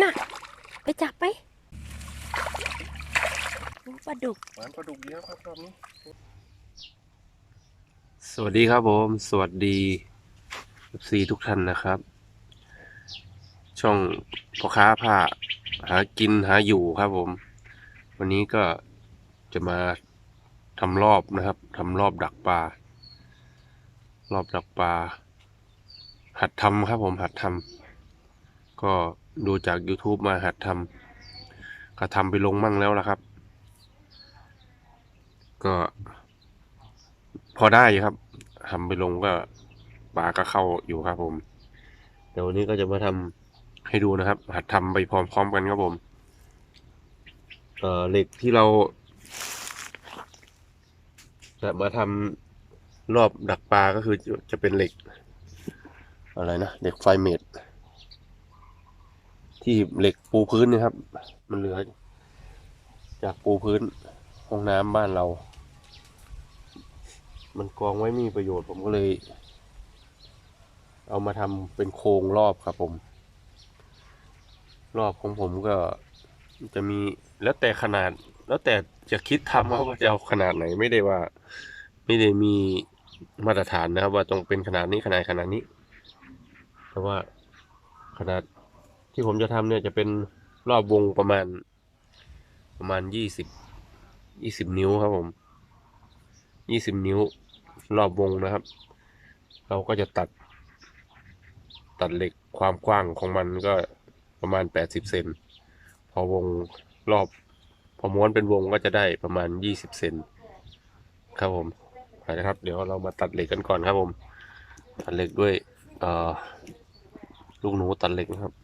น่ะ ไปจับไปโอ้ปลาดุกหวานปลาดุกเยอะครับรอบนี้ สวัสดีครับผม สวัสดี FC ทุกท่านนะครับ ช่องพ่อค้าผ้าหากินหาอยู่ครับผม วันนี้ก็จะมาทำรอบนะครับทำรอบดักปลารอบดักปลาหัดทำครับผมหัดทำก็ ดูจาก YouTube มาหัดทำก็ทำไปลงมั่งแล้วละครับ ก็ พอได้ครับทำไปลงก็ปลาก็เข้าอยู่ครับผมเดี๋ยววันนี้ก็จะมาทำให้ดูนะครับ หัดทำไปพร้อมๆกันครับผม เอ่อเหล็กที่เราจะมาทำรอบดักปลาก็คือจะเป็นเหล็ก อะไรนะเหล็กไฟเมด ที่เหล็กปูพื้นนะครับ มันเหลือ จากปูพื้นห้องน้ำบ้านเรา มันกองไว้มีประโยชน์ผมก็เลย เอามาทำเป็นโครงรอบครับผม รอบของผมก็จะมีแล้วแต่ขนาด แล้วแต่จะคิดทำว่าจะเอาขนาดไหนไม่ได้ว่า ไม่ได้มีมาตรฐานนะครับ ว่าต้องเป็นขนาดนี้ขนาดขนาดนี้แต่ว่าขนาด ที่ผมจะทำเนี่ยจะเป็นรอบวงประมาณ ประมาณยี่สิบยี่สิบนิ้วครับผมยี่สิบนิ้ว รอบวงนะครับ เราก็จะตัด ตัดเหล็กความกว้างของมันก็ประมาณแปดสิบเซนพอวงรอบพอม้วนเป็นวงก็จะได้ประมาณยี่สิบเซนครับผมไปนะครับ เดี๋ยวเรามาตัดเหล็กกันก่อนครับผม ตัดเหล็กด้วยลูกหนูตัดเหล็กนะครับ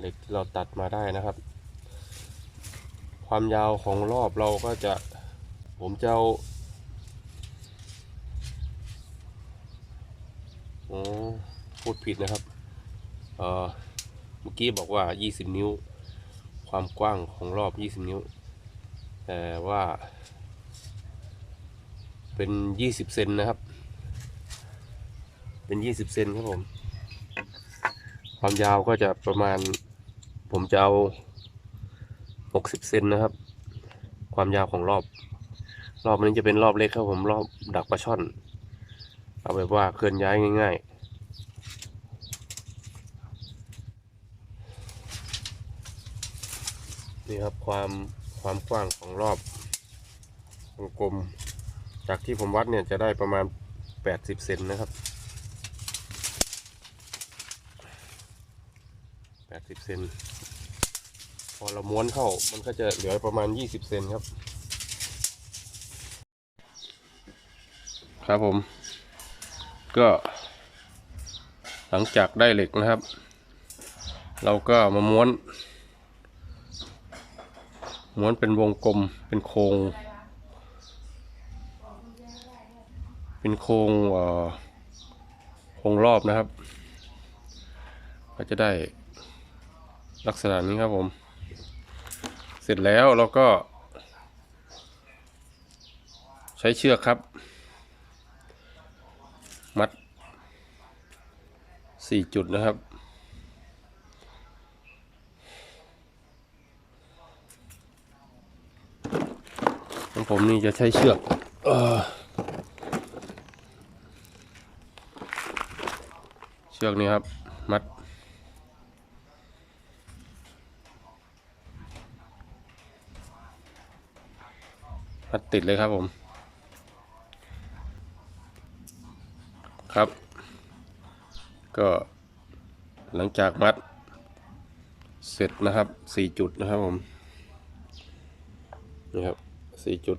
เหล็ก ที่เราตัดมาได้นะครับ ความยาวของรอบเราก็จะ ผมจะเอาอ๋อพูดผิดนะครับเเมื่อกี้บอกว่า 20 นิ้ว ความกว้างของรอบ 20 นิ้ว แต่ว่า เป็น 20 เซนนะครับ เป็น 20 เซนครับผม ความยาวก็จะประมาณ ผมจะเอา 60 เซนนะครับ ความยาวของรอบ รอบนี้จะเป็นรอบเล็กครับผมรอบดักปลาช่อน เอาแบบว่าเคลื่อนย้ายง่าย ๆนี่ครับความความกว้างของรอบวงกลม จากที่ผมวัดเนี่ยจะได้ประมาณ 80 เซนนะครับ 80 เซน พอเราม้วนเข้ามันก็จะเหลือประมาณ 20 เซนครับ ครับผม ก็ หลังจากได้เหล็กนะครับ เราก็มาม้วน ม้วนเป็นวงกลมเป็นโครงเป็นโครงเอ่อโครงรอบนะครับ ก็จะได้ลักษณะนี้ครับผม เสร็จแล้วเราก็ ใช้เชือกครับ มัดสี่จุดนะครับ ของผมนี่จะใช้เชือกเออเชือกนี้ครับ มัดัดติดเลยครับผม ครับ ก็หลังจากมัด เสร็จนะครับสี่จุดนะครับผมนี่ครับสี่จุด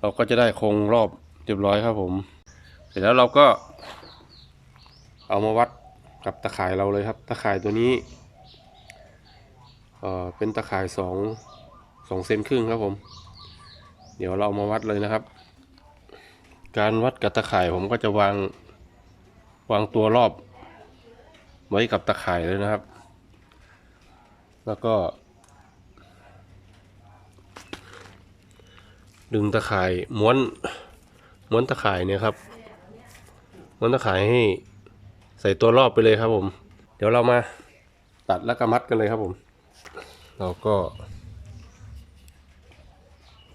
เราก็จะได้โครงรอบเรียบร้อยครับผม เสร็จแล้วเราก็เอามาวัดกับตะข่ายเราเลยครับ ตะข่ายตัวนี้ เอ่อเป็นตะข่ายสองสองเซนครึ่งครับผม เดี๋ยวเรามาวัดเลยนะครับ การวัดกับตะข่ายผมก็จะวางวางตัวรอบ ไว้กับตะข่ายเลยนะครับ แล้วก็ ดึงตะข่ายม้วนม้วนตะข่ายเนี่ยครับม้วนตะข่ายให้ใส่ตัวรอบไปเลยครับผม เดี๋ยวเรามาตัดแล้วก็มัดกันเลยครับผม เราก็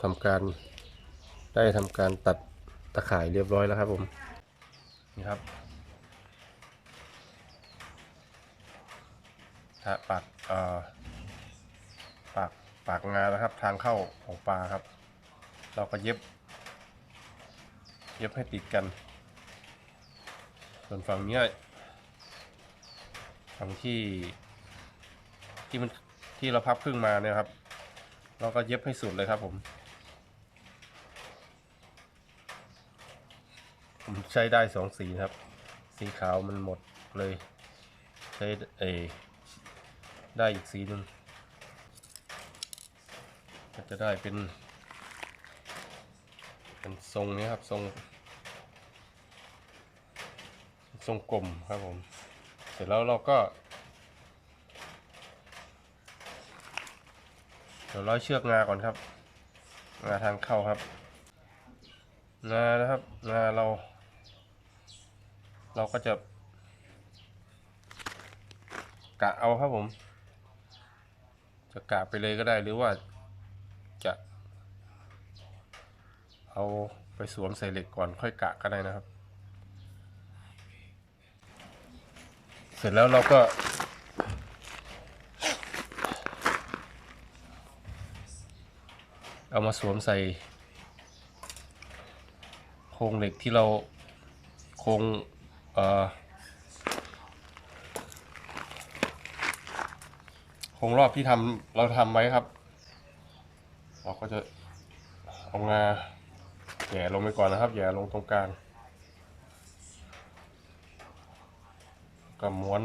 ทำการได้ทำการตัดตะข่ายเรียบร้อยแล้วครับผมนี่ครับถ้าปากเอ่อปากปากงานะครับ ทางเข้าของปลาครับ เราก็เย็บ เย็บให้ติดกัน ส่วนฝั่งเนี้ยฝั่งที่ที่มัน ที่เราพับครึ่งมาเนี่ยครับ เราก็เย็บให้สุดเลยครับ ผม ผมใช้ได้สองสีครับ สีขาวมันหมดเลย ใช้เอได้อีกสีหนึ่งก็จะได้เป็น เป็นทรงนี้ครับทรงทรงกลมครับผม เสร็จแล้วเราก็ เดี๋ยวร้อยเชือกงาก่อนครับงาทางเข้าครับงานะครับงาเรา เราก็จะ กะเอาครับผม จะกะไปเลยก็ได้หรือว่าจะเอาไปสวมใส่เหล็กก่อนค่อยกะก็ได้นะครับ เสร็จแล้วเราก็ เอามาสวมใส่ โครงเหล็กที่เราโครงโครงรอบที่ทำเราทำไว้ครับ เราก็จะเอางาแย่ลงไปก่อนนะครับแย่ลงตรงกลางก็ม้วน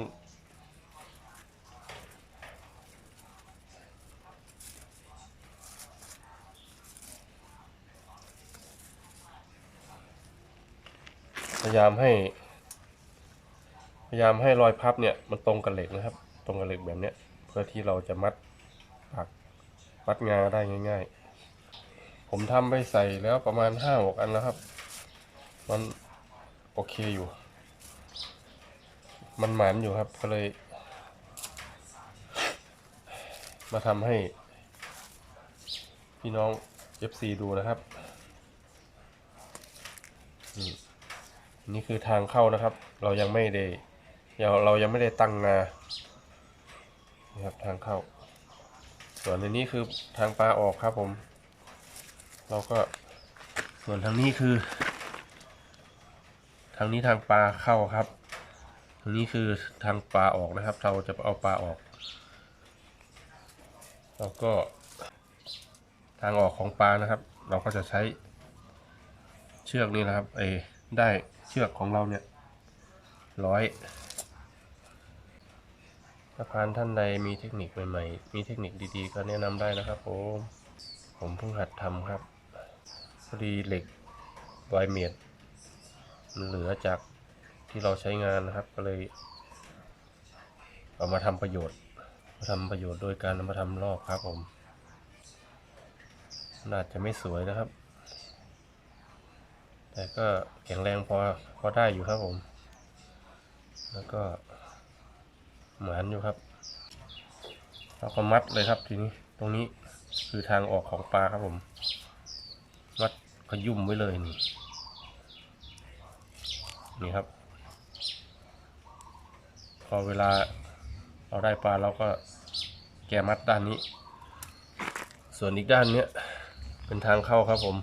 ยายามให้ พยายามให้รอยพับเนี่ยมันตรงกับเหล็กนะครับ ตรงกับเหล็กแบบเนี้ยเพื่อที่เราจะมัดปักมัดงาได้ง่าย ๆ ผมทำไปใส่แล้วประมาณห้าหกอันแล้วครับ มันโอเคอยู่ มันหมันอยู่ครับก็เลย มาทำให้ พี่น้อง FC ดูนะครับ อืม นี่คือทางเข้านะครับ เรายังไม่ได้เราเรายังไม่ได้ตั้งนานี่ครับทางเข้า ส่วนในนี้คือทางปลาออกครับผม เราก็ส่วนทางนี้คือ ทางนี้ทางปลาเข้าครับทางนี้คือทางปลาออกนะครับ เราจะเอาปลาออกแล้วก็ทางออกของปลานะครับ เราก็จะใช้เชือกนี่นะครับ เอได้ เชือกของเราเนี่ยร้อยถ้าพานท่านใดมีเทคนิคใหม่ๆ มีเทคนิคดีๆ ก็แนะนำได้นะครับผมผมเพิ่งหัดทำครับพอดีเหล็กร้อยเมตรมันเหลือจากที่เราใช้งานนะครับ ก็เลย เอามาทำประโยชน์มาทำประโยชน์โดยการมาทำรอบครับผมน่าจะไม่สวยนะครับ แต่ก็แข็งแรงพอพอได้อยู่ครับผม แล้วก็หมานอยู่ครับเราก็มัดเลยครับทีนี้ตรงนี้คือทางออกของปลาครับผม มัดขยุ่มไว้เลยนี่นี่ครับ พอเวลาเราได้ปลาเราก็แกมัดด้านนี้ ส่วนอีกด้านเนี้ยเป็นทางเข้าครับผม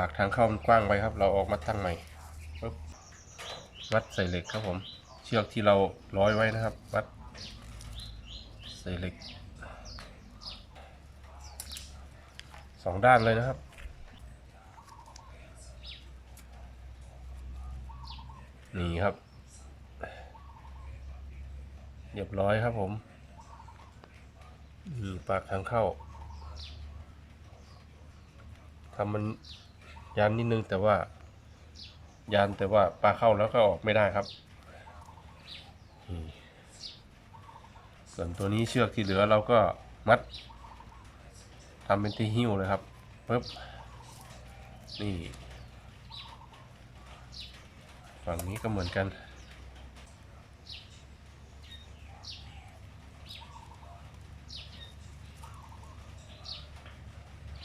ปากทางเข้ามันกว้างไปครับ เราออกมาตั้งใหม่ปึ๊บวัดใส่เหล็กครับผม เชือกที่เราร้อยไว้นะครับ วัดใส่เหล็กสองด้านเลยนะครับนี่ครับ เรียบร้อยครับผมนี่ปากทางเข้าทำมัน ยันนิดนึงแต่ว่ายันแต่ว่าปลาเข้าแล้วก็ออกไม่ได้ครับ ส่วนตัวนี้เชือกที่เหลือเราก็มัดทำเป็นที่หิ้วเลยครับปึ๊บนี่ ฝั่งนี้ก็เหมือนกัน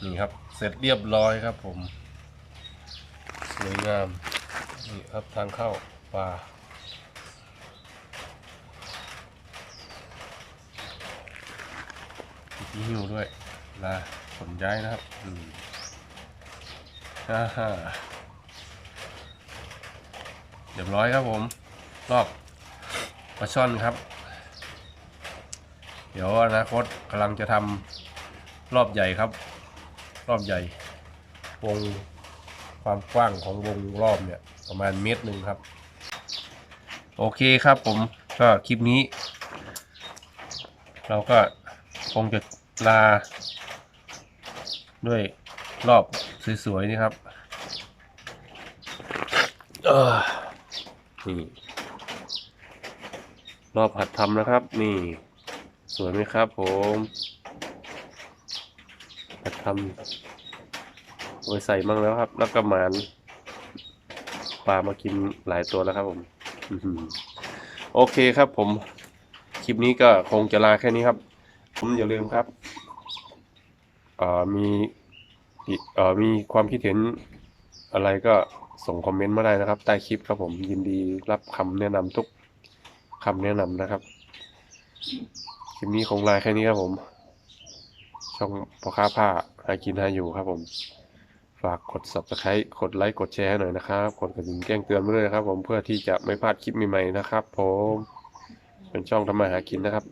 นี่ครับ เสร็จเรียบร้อยครับผม สวยงามนี่ครับทางเข้าป่ามีที่หิวด้วยลาขนย้ายนะครับอืมฮ่าฮ่าเรียบร้อยครับผม รอบปลาช่อนครับ เดี๋ยวอนาคตกำลังจะทำรอบใหญ่ครับ รอบใหญ่วง ความกว้างของวงรอบเนี่ยประมาณเมตรหนึ่งครับ โอเคครับผมก็คลิปนี้ เราก็คงจะลา ด้วยรอบสวยๆนี่ครับนี่รอบหัดทำนะครับ นี่ สวยไหมครับผมหัดทำ ไว้ใส่มั่งแล้วครับ แล้วก็หมานปลามากินหลายตัวแล้วครับผมโอเคครับผม คลิปนี้ก็คงจะลาแค่นี้ครับ ผมอย่าลืมครับมีมีความคิดเห็นอะไรก็ส่งคอมเมนต์มาได้นะครับ ใต้คลิปครับผมยินดีรับคำแนะนำทุกคำแนะนำนะครับ คลิปนี้คงลาแค่นี้ครับผม ช่องพ่อค้าผ้าหากินหาอยู่ครับผม ฝากกด subscribe กดไลค์กดแชร์หน่อยนะครับกดกระดิ่งแจ้งเตือนไว้ด้วยนะครับ ผมเพื่อที่จะไม่พลาดคลิปใหม่ๆนะครับ ผมเป็นช่องทำมาหากินนะครับ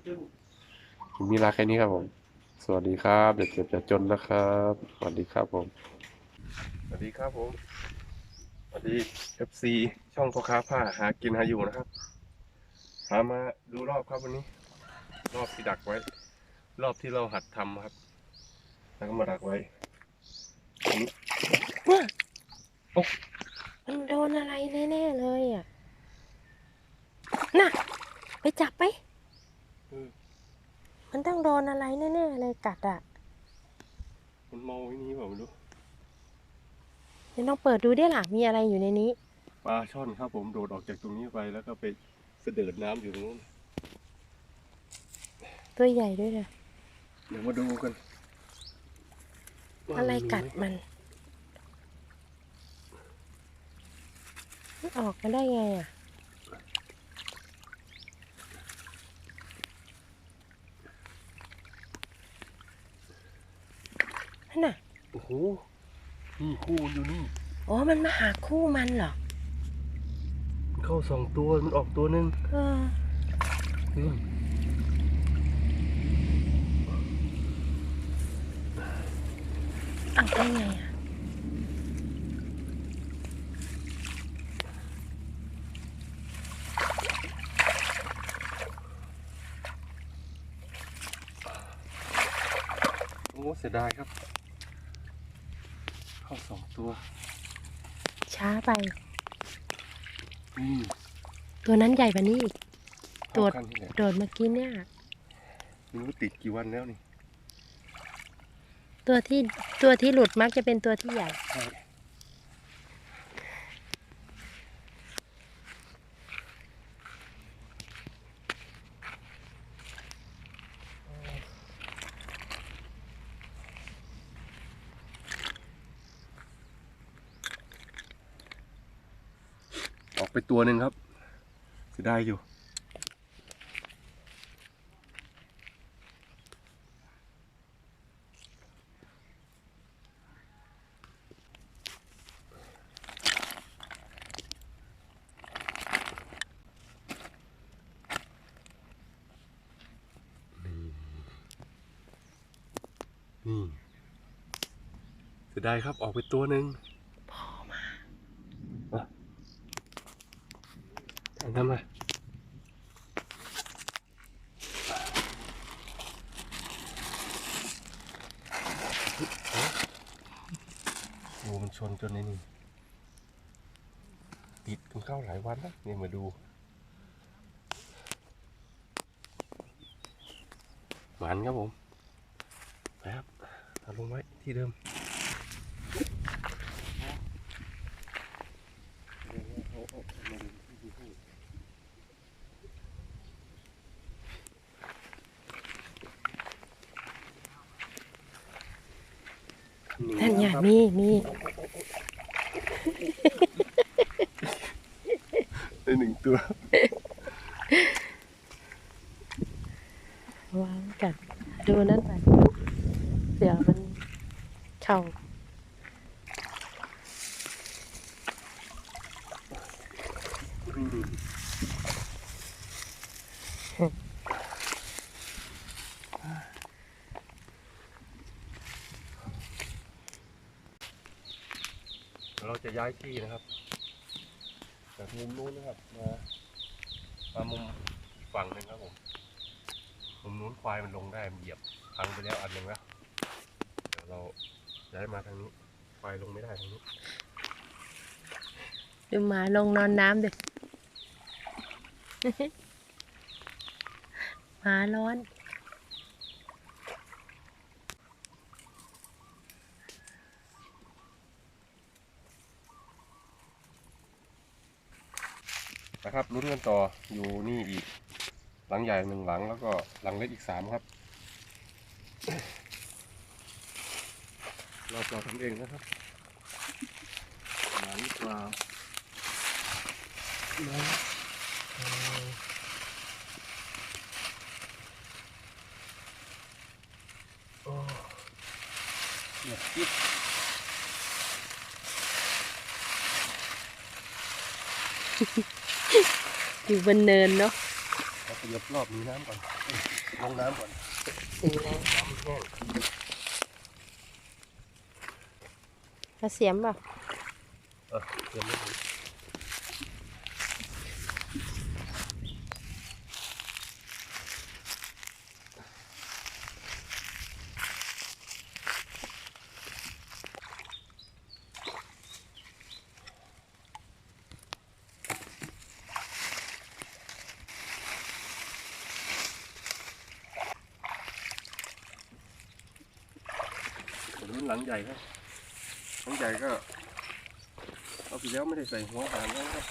คลิปนี้ลาแค่นี้ครับผม สวัสดีครับเด็กเจ็บจะจนนะครับ สวัสดีครับผม สวัสดีครับผมสวัสดี FC ช่องพ่อค้าผ้าหากินหาอยู่นะครับพามาดูรอบครับวันนี้ รอบที่ดักไว้ รอบที่เราหัดทำครับ แล้วก็มาดักไว้ เนี่ยมันโดนอะไรแน่ๆเลยอะ น่ะ ไปจับไปเออมันต้องโดนอะไรแน่ๆเลยกัดอะ มันเมาไว้นี้เปล่าไม่รู้เดี๋ยวลองเปิดดูได้หล่ะมีอะไรอยู่ในนี้ ปลาช่อนครับผมโดดออกจากตรงนี้ไปแล้วก็ไปเสดิร์ดน้ำอยู่ตรงนู้น ตัวใหญ่ด้วยนะเดี๋ยวมาดูกันว่า อะไรมีหมกัดมันมันออกมาได้ไงอะ นั่นน่ะ โอ้โห นี่คู่มันอยู่นี่ อ๋อ มันมาหาคู่มันเหรอมันเข้าสองตัว มันออกตัวหนึ่งเออนี่เอาได้ไงอะโอ้เสียดายครับ เข้าสองตัว ช้าไป อืมตัวนั้นใหญ่กว่านี้อีก ตัว เข้ากันที่ไหนโดดเมื่อกี้เนี่ย ไม่รู้ติดกี่วันแล้วนี่ ตัวที่ ตัวที่หลุดมักจะเป็นตัวที่ใหญ่ออกไปตัวหนึ่งครับเสียดายอยู่ นี่เสีย ดายครับออกไปตัวหนึ่งพอมาอะทำไมโอ้มันชนจนไอ้นี่ติดกันเข้าหลายวันแล้วเนี่ยมาดูหมันครับผมไปครับเอาลงไว้ที่เดิม มีมีได้หนึ่งตัววางกันดูนั่นไปเสือมันเข่า ย้ายที่นะครับจากมุมนู้นนะครับมามามุมอีกฝั่งหนึ่งครับผมมุมนู้นควายมันลงได้มันเหยียบพังไปแล้วอันหนึ่งแล้วเดี๋ยวเราย้ายมาทางนี้ควายลงไม่ได้ทางนี้ดูหมาลงนอนน้ำดิหมาร้อน นะครับลุ้นกันต่ออยู่นี่อีก หลังใหญ่หนึ่งหลังแล้วก็หลังเล็กอีกสามครับ เราเราทำเองนะครับหลังกว่านะเอ่อโอ้เดี๋ยวจิ๊บ อยู่บนเนินเนาะเราขยับรอบนี้น้ำก่อนเอ้ยลงน้ำก่อนถึงแล้วน้ำมันแห้งมาเสียมเปล่าเออเตรียมไว้ก่อนส่วนนู้นหลังให ญ่ครับหลังใหญ่ก็เอาไปแล้วไม่ได้ใส่หัวหารแล้วครับ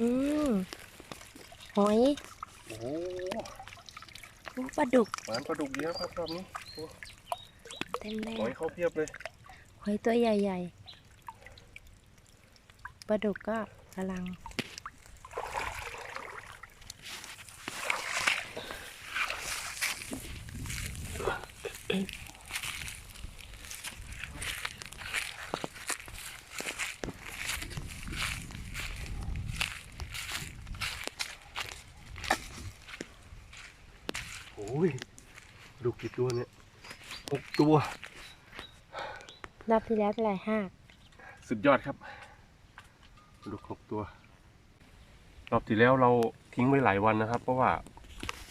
อืมหอยโอ้โหโอ้ปลาดุกหวานปลาดุกเยอะครับรอบนี้เต็มเลยหอยเข้าเพียบเลยหอยตัวใหญ่ๆปลาดุกก็กำลัง โอ้ยปลาดุกกี่ตัวเนี่ยหกตัว รอบที่แล้วเป็นไรห้าสุดยอดครับปลาดุกหกตัว รอบที่แล้วเราทิ้งไว้หลายวันนะครับ เพราะว่า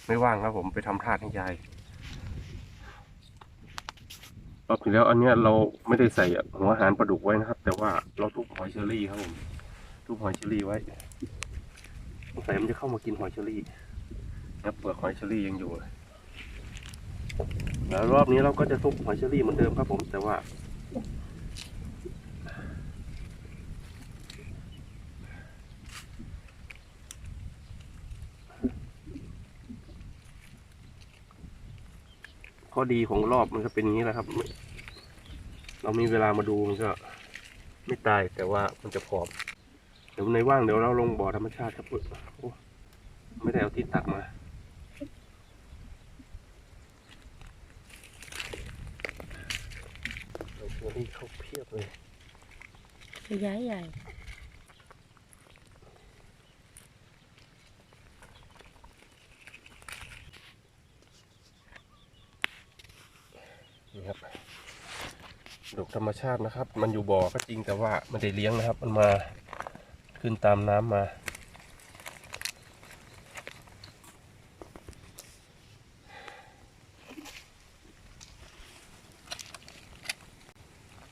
ไม่ว่างครับผมไปทำทาสให้ยาย รอบที่แล้วอันเนี้ยเราไม่ได้ใส่หัวอาหารปลาดุกไว้นะครับ แต่ว่าเราทุบหอยเชอรี่ครับผมทุบหอยเชอรี่ไว้สงสัยมันจะเข้ามากินหอยเชอรี่แล้วเปลือกหอยเชอรี่ยังอยู่เลยแล้วรอบนี้เราก็จะทุบหอยเชอรี่เหมือนเดิมครับผมแต่ว่า ข้อดีของรอบมันก็เป็นอย่างนี้แหละครับ เรามีเวลามาดูมันก็ ไม่ตายแต่ว่ามันจะผอมเดี๋ยวในว่างเดี๋ยวเราลงบ่อธรรมชาติครับโอ้ไม่ได้เอาที่ตักมาเราตัวนี้เขาเพียบเลย ใหญ่ใหญ่ นี่ครับดกธรรมชาตินะครับ มันอยู่บ่อก็จริงแต่ว่าไม่ได้เลี้ยงนะครับ มันมาขึ้นตามน้ำมา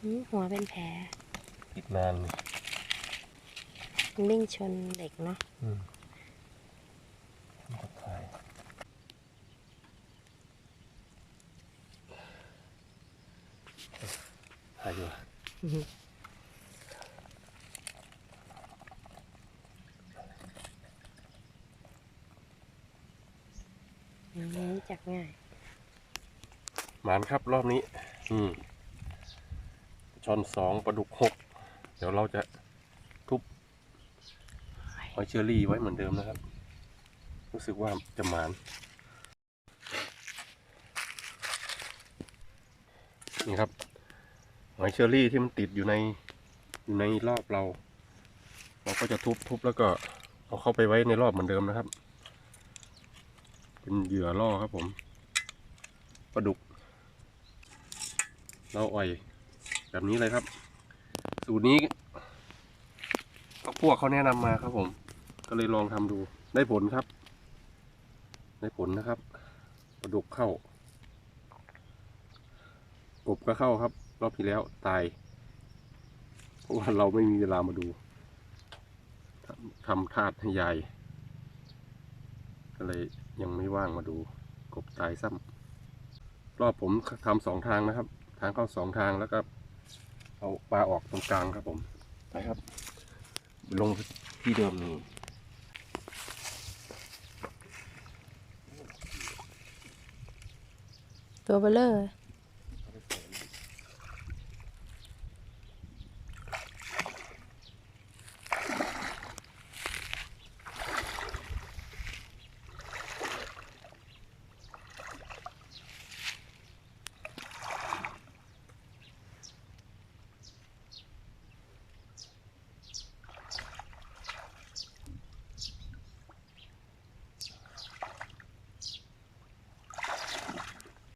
อืมหัวเป็นแผลติดนานเลยลิ่งชนเด็กเนาะ อืมถ่ายถ่ายอยู่อะ อย่างนี้ รู้จักง่าย หมานครับรอบนี้ อืมชอนสองปลาดุกหก เดี๋ยวเราจะทุบหอยเชอรี่ไว้เหมือนเดิมนะครับ รู้สึกว่าจะหมานนี่ครับ อยเชอรี่ที่มันติดอยู่ในอยู่ในรอบเรา เราก็จะทุบทุบแล้วก็เอาเข้าไปไว้ในรอบเหมือนเดิมนะครับ เป็นเหยื่อล่อครับผมปลาดุก เราอ่อย แบบนี้เลยครับ สูตรนี้ก็พวกเขาแนะนำมาครับผม ก็เลยลองทำดูได้ผลครับ ได้ผลนะครับปลาดุกเข้ากบก็เข้าครับ รอบที่แล้วตาย เพราะว่าเราไม่มีเวลามาดูทำทำทาดให้ยาย ก็เลยยังไม่ว่างมาดู กบตายซ้ำรอบผมทำสองทางนะครับ ทางเข้าสองทางแล้วก็ เอาปลาออกตรงกลางครับผม ไปครับ ลงที่เดิมนี่ตัวเบลเลอร์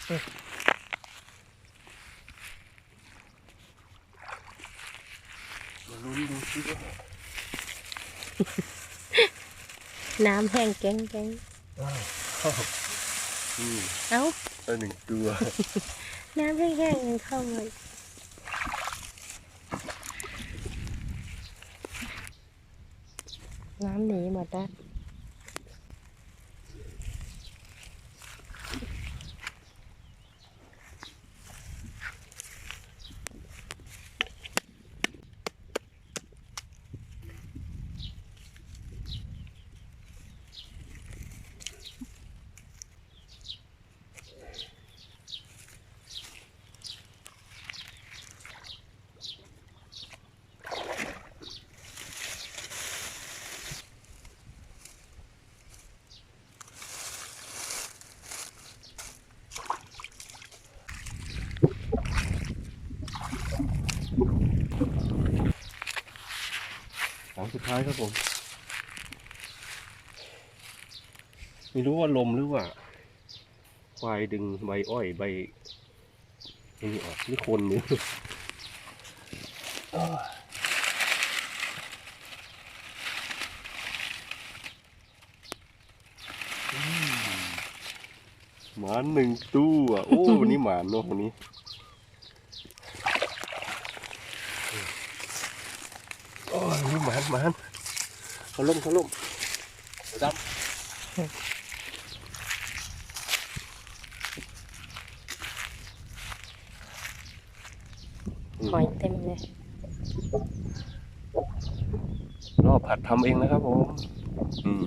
มาลุ้นดูซิว่า น้ำแห้งแก๊งแก๊งว้าวนี่เอ้าได้หนึ่งตัว น้ำแห้งๆยังเข้ามาอีกน้ำหนีหมดแล้ว ท้ายครับผม ไม่รู้ว่าลมหรือว่าควายดึงใบอ้อยใบนี่ออกหรือคนหรือหมาหนึ่งตัว โอ้วันนี้หมานเนาะวันนี้ โอ้ยนี่ห มานหมานเขาล่มเขาล่มดำหอยเต็มเลยรอบผัดทำเองนะครับผมอืม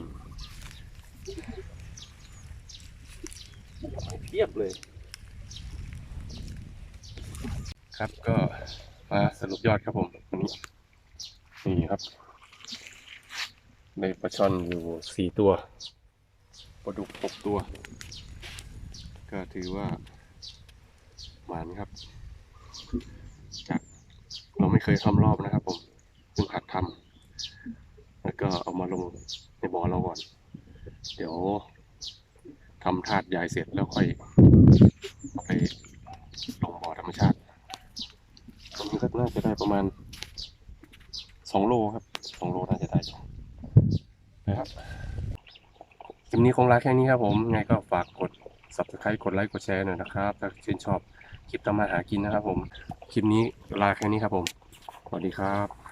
เทียบเลย ครับก็มาสรุปยอดครับผมวันนี้นี่ครับ ได้ปลาช่อนอยู่สี่ตัวปลาดุกหกตัว ก็ถือว่าหมานครับ จากเราไม่เคยทำรอบนะครับผมเพิ่งหัดทำแล้วก็เอามาลงในบ่อเราก่อน เดี๋ยวทำธาตุใหญ่เสร็จแล้วค่อยเอาไปลงบ่อธรรมชาติมาณสองโลครับสองโลน่าจะได้อยู่ นะครับคลิปนี้คงรักแค่นี้ครับผมไงก็ฝากกด subscribe กดไลค์กดแชร์หน่อยนะครับถ้าชื่นชอบคลิปทำมาหากินนะครับผม คลิปนี้ลาแค่นี้ครับผม สวัสดีครับ